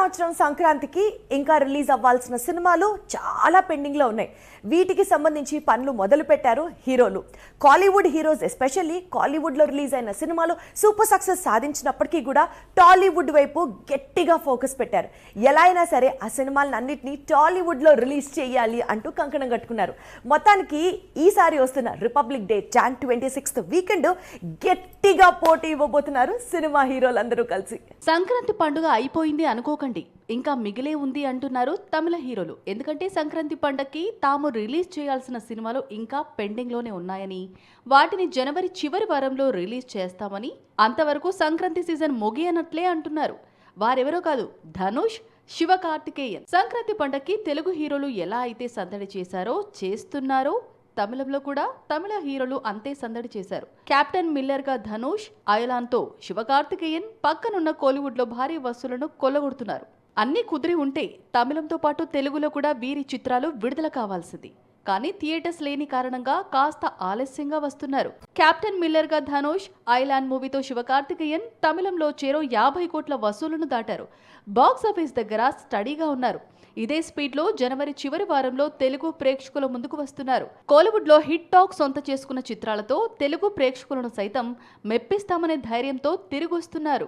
సంవత్సరం సంక్రాంతికి ఇంకా రిలీజ్ అవ్వాల్సిన సినిమాలు చాలా పెండింగ్లో ఉన్నాయి. వీటికి సంబంధించి పనులు మొదలు పెట్టారు హీరోలు. కాలీవుడ్ హీరోస్ ఎస్పెషల్లీ కాలీవుడ్లో రిలీజ్ అయిన సినిమాలు సూపర్ సక్సెస్ సాధించినప్పటికీ కూడా టాలీవుడ్ వైపు గట్టిగా ఫోకస్ పెట్టారు. ఎలా అయినా సరే ఆ సినిమాలను అన్నింటినీ టాలీవుడ్లో రిలీజ్ చేయాలి అంటూ కంకణం కట్టుకున్నారు. మొత్తానికి ఈసారి వస్తున్న Republic Day Jan twenty sixth weekend గట్టిగా పోటీ ఇవ్వబోతున్నారు సినిమా హీరోలందరూ కలిసి. సంక్రాంతి పండుగ అయిపోయింది అనుకోకండి. ఇంకా మిగిలే ఉంది అంటున్నారు తమిళ హీరోలు. ఎందుకంటే సంక్రాంతి పండక్కి తాము రిలీజ్ చేయాల్సిన సినిమాలు ఇంకా పెండింగ్లోనే ఉన్నాయని వాటిని జనవరి చివరి వారంలో రిలీజ్ చేస్తామని అంతవరకు సంక్రాంతి సీజన్ ముగియనట్లే అంటున్నారు. వారెవరో కాదు ధనుష్ శివ కార్తికేయన్. సంక్రాంతి పండక్కి తెలుగు హీరోలు ఎలా అయితే సందడి చేశారో చేస్తున్నారో తమిళంలో కూడా తమిళ హీరోలు అంతే సందడి చేశారు. కెప్టెన్ మిల్లర్గా ధనుష్ అయలాన్తో శివకార్తికేయన్ పక్కనున్న కోలీవుడ్లో భారీ వసూలను కొల్లగొడుతున్నారు. అన్నీ కుదిరి ఉంటే తమిళంతో పాటు తెలుగులో కూడా వీరి చిత్రాలు విడుదల కావాల్సింది. కానీ థియేటర్స్ లేని కారణంగా కాస్త ఆలస్యంగా వస్తున్నారు. కెప్టెన్ మిల్లర్గా ధనుష్ ఐలాండ్ మూవీతో శివకార్తికేయన్ తమిళంలో చేరో యాభై కోట్ల వసూలను దాటారు. బాక్స్ ఆఫీస్ దగ్గర స్టడీగా ఉన్నారు. ఇదే స్పీడ్లో జనవరి చివరి వారంలో తెలుగు ప్రేక్షకుల ముందుకు వస్తున్నారు. కోలీవుడ్లో హిట్ టాక్ సొంత చేసుకున్న చిత్రాలతో తెలుగు ప్రేక్షకులను సైతం మెప్పిస్తామనే ధైర్యంతో తిరిగొస్తున్నారు